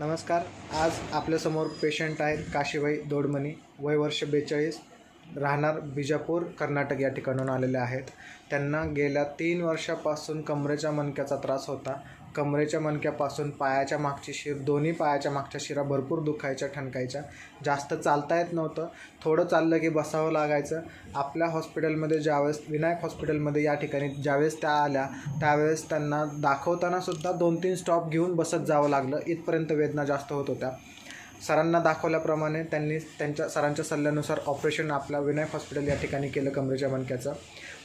नमस्कार. आज आपल्यासमोर पेशंट आहेत काशीबाई दोडमणी. वय वर्ष बेचाळीस. राहणार बिजापूर कर्नाटक या ठिकाणून आलेले आहेत. त्यांना गेल्या तीन वर्षापासून कमरेच्या मणक्याचा त्रास होता. कमरेच्या मणक्यापासून पायाच्या मागची शिर दोन्ही पायाच्या मागच्या शिरा भरपूर दुखायच्या ठणकायच्या. जास्त चालता येत नव्हतं. थोडं चाललं की बसावं लागायचं. आपल्या हॉस्पिटलमध्ये ज्यावेळेस विनायक हॉस्पिटलमध्ये या ठिकाणी ज्यावेळेस त्या आल्या त्यावेळेस त्यांना दाखवतानासुद्धा दोन तीन स्टॉप घेऊन बसत जावं लागलं. इथपर्यंत वेदना जास्त होत होत्या. सरांना दाखवल्याप्रमाणे त्यांनी त्यांच्या सरांच्या सल्ल्यानुसार ऑपरेशन आपला विनायक हॉस्पिटल या ठिकाणी केलं कमरेच्या मणक्याचं.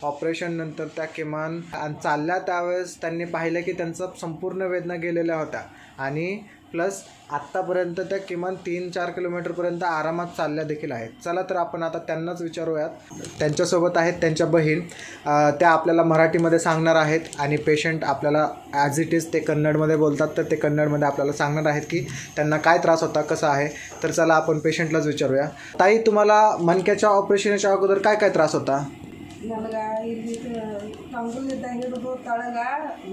ऑपरेशननंतर त्या किमान चालल्या त्यावेळेस त्यांनी पाहिलं की त्यांचा संपूर्ण वेदना गेलेल्या होत्या. आणि प्लस आत्तापर्यंत त्या किमान तीन चार किलोमीटरपर्यंत आरामात चालल्या देखील आहेत. चला तर आपण आता त्यांनाच विचारूयात. त्यांच्यासोबत आहेत त्यांच्या बहीण. त्या आपल्याला मराठीमध्ये सांगणार आहेत आणि पेशंट आपल्याला ॲज इट इज ते कन्नडमध्ये बोलतात तर ते कन्नडमध्ये आपल्याला सांगणार आहेत की त्यांना काय त्रास होता कसा आहे. तर चला आपण पेशंटलाच विचारूया. ताई तुम्हाला मनक्याच्या ऑपरेशनच्या अगोदर काय काय त्रास होता? ನನಗೆ ಇಲ್ಲಿ ಕಂಗುಲಿದ್ದ ಹಿಡಿದು ತಳಗ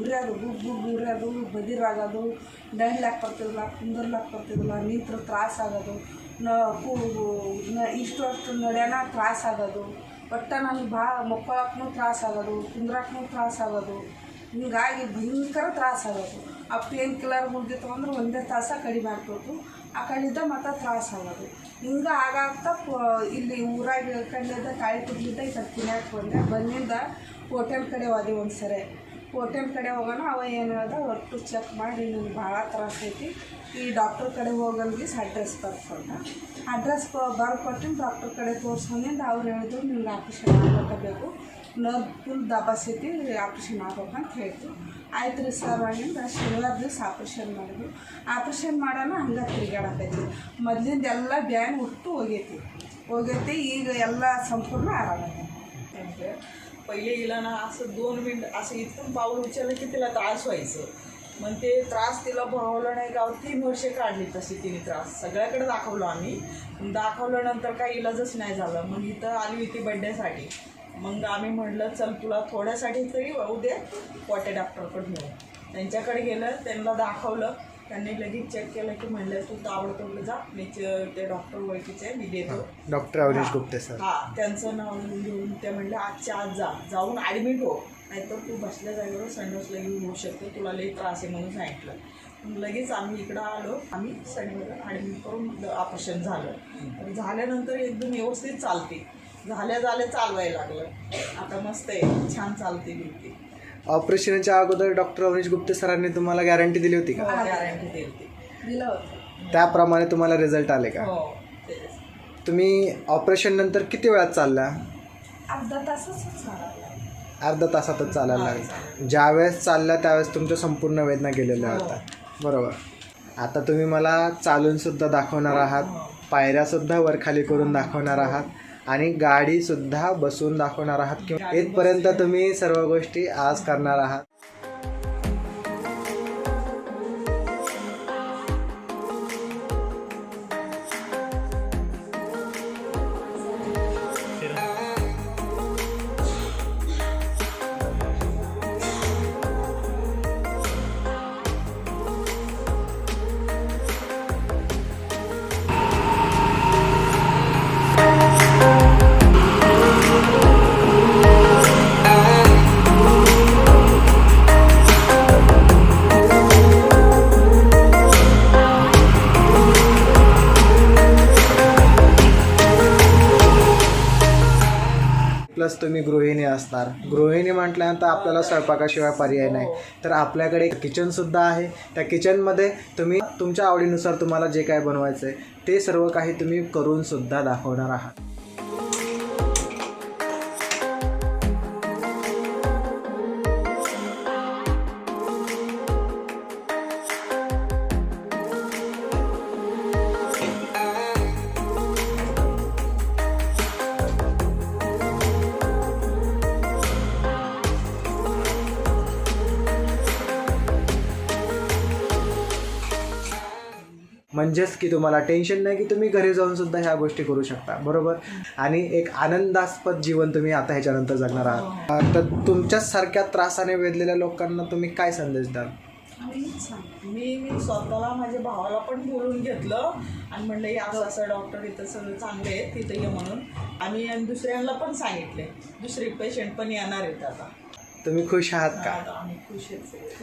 ಉರಿಯೋದು ಗುಗ್ ಗುಗ್ ಉರಿಯೋದು ಬದಿರಾಗೋದು ಡೈನ್ಲಾಕ್ ಬರ್ತಿದ್ದಿಲ್ಲ ಕುಂದರ್ಲಾಕ್ ಬರ್ತಿದ್ದಿಲ್ಲ ನೀತ್ರ ತ್ರಾಸ ಆಗೋದು. ನ, ಕೂ ಇಷ್ಟು ಅಷ್ಟು ನಡೆಯೋಣ ತ್ರಾಸ ಆಗೋದು. ಒಟ್ಟು ನನಗೆ ಭಾಳ ಮಕ್ಕಳಕ್ಕೂ ತ್ರಾಸ ಆಗೋದು ಕುಂದ್ರಕ್ಕೂ ತ್ರಾಸ ಆಗೋದು. ಹಿಂಗಾಗಿ ಭಯಂಕರ ತ್ರಾಸ ಆಗೋದು. ಆ ಪ್ಲೇನ್ ಕಲರ್ ಗುಳ್ಗೆ ಅಂದ್ರೆ ಒಂದೇ ತಾಸ ಕಡಿಮೆ ಮಾಡಬೇಕು ಆ ಕಡೆಯಿಂದ ಮತ್ತೆ ತ್ರಾಸ ಆಗೋದು. ಹಿಂಗೆ ಆಗಾಗ್ತಾ ಇಲ್ಲಿ ಊರಾಗ ಕಡೆಯಿಂದ ಕಾಯಿ ಕುಡ್ಲಿದ್ದ ಈ ಸ್ವಲ್ಪ ತಿನ್ನಕ್ಕೆ ಬಂದೆ. ಬಂದಿಂದ ಹೋಟೆಲ್ ಕಡೆ ಹೋದೆ ಒಂದು ಸರಿ ಹೋಟೆಲ್ ಕಡೆ ಹೋಗೋಣ, ಅವ ಏನು ಹೇಳ್ದ ಒಟ್ಟು ಚೆಕ್ ಮಾಡಿ ನಿಮ್ಗೆ ಭಾಳ ತ್ರಾಸ ಐತಿ. ಈ ಡಾಕ್ಟ್ರ್ ಕಡೆ ಹೋಗಲ್ಗಿಸ್ ಅಡ್ರೆಸ್ ಬರ್ಕೊಂಡ. ಅಡ್ರೆಸ್ ಬರ್ಕೊಟ್ಟಿನ ಡಾಕ್ಟ್ರ್ ಕಡೆ ತೋರಿಸ್ಕೊಂಡಿಂದ ಅವ್ರು ಹೇಳಿದ್ರು ನಿಮ್ಗೆ ಆಪ್ರೇಷನ್ ಆಗಬೇಕು ನರ್ವ್ ಫುಲ್ ದಬಾಸೈತಿ ಆಪ್ರೇಷನ್ ಆಗ್ಬೇಕಂತ ಹೇಳ್ತು. ಆಯ್ತು ರೀ ಸರ್ ಆಗಿಂದ ಶನಿವಾರ ದಿವಸ ಆಪ್ರೇಷನ್ ಮಾಡಿದ್ವಿ ಆಪ್ರೇಷನ್ ಮಾಡೋಣ ಹಂಗೆ ತಿರುಗಾಡಕೈತಿ ಮೊದಲಿಂದ ಎಲ್ಲ ಬ್ಯಾನ್ ಒಟ್ಟು ಹೋಗೈತಿ ಹೋಗೈತಿ ಈಗ ಎಲ್ಲ संपूर्ण आरामागैती म्हणजे पहिले हिला ना असं दोन मिनिट असं इथून पाऊल उचललं की तिला त्रास व्हायचं मग ते त्रास तिला भावलं नाही का तीन वर्षे काढली तशी तिने त्रास सगळ्याकडे दाखवलो आम्ही दाखवल्यानंतर काही इलाजच नाही झालं मग इथं आली होती बड्डेसाठी मग आम्ही म्हटलं चल तुला थोड्यासाठी तरी होऊ दे पोटे डॉक्टरकडे नेऊ त्यांच्याकडे गेलं त्यांना दाखवलं. त्यांनी लगेच चेक केलं की म्हणलं तू ताबडतोब जा मी ते डॉक्टर ओळखीचे मी देतो. डॉक्टर अवनीश गुप्ते सर हा त्यांचं नाव घेऊन ते म्हणले आजच्या आज जा जाऊन ॲडमिट हो. नाहीतर तू बसल्या जागेवर संडासला घेऊन होऊ शकते तुला लई त्रास आहे म्हणून सांगितलं. मग लगेच आम्ही इकडं आलो आम्ही संडेवर ॲडमिट करून ऑपरेशन झालं. तर झाल्यानंतर एकदम व्यवस्थित चालते. झाल्या झाल्या चालवायला लागलं. आता मस्त आहे. छान चालते बिलते ऑपरेशनच्या अगोदर डॉक्टर अवनीश गुप्ते सरांनी तुम्हाला गॅरंटी दिली होती का? गॅरंटी देते दिलं होतं. त्याप्रमाणे तुम्हाला रिझल्ट आले का? हो तेच. तुम्ही ऑपरेशन नंतर किती वेळात चालला? अर्धा तासच झाला अर्धा तासातच चालायला लागला. ज्यावेळेस चालल्या त्यावेळेस तुमच्या संपूर्ण वेदना गेलेल्या होत्या. बरोबर. आता तुम्ही मला चालूनसुद्धा दाखवणार आहात. पायऱ्यासुद्धा वरखाली करून दाखवणार आहात. आणि गाडीसुद्धा बसून दाखवणार आहात. किंवा इथपर्यंत तुम्ही सर्व गोष्टी आज करणार आहात. प्लस तुम्ही गृहिणी असणार. गृहिणी म्हटल्यानंतर आपल्याला स्वयंपाकाशिवाय पर्याय नाही. तर आपल्याकडे किचनसुद्धा आहे. त्या किचनमध्ये तुम्ही तुमच्या आवडीनुसार तुम्हाला जे काय बनवायचं आहे ते सर्व काही तुम्ही करूनसुद्धा दाखवणार आहात. म्हणजेच की तुम्हाला टेन्शन नाही की तुम्ही घरी जाऊन सुद्धा ह्या गोष्टी करू शकता बरोबर? आणि एक आनंदास्पद जीवन तुम्ही आता ह्याच्यानंतर जगणार आहात. अं, तर तुमच्याच सारख्या त्रासाने वेधलेल्या लोकांना तुम्ही काय संदेश द्याल? मी मी स्वतःला माझ्या भावाला पण बोलून घेतलं आणि म्हणलं हे असं असं डॉक्टर इथं सगळं चांगले आहेत तिथं ये म्हणून. आम्ही आणि दुसऱ्यांना पण सांगितले दुसरे पेशंट पण येणार आहेत आता. तुम्ही खुश आहात का? आम्ही खुश आहेत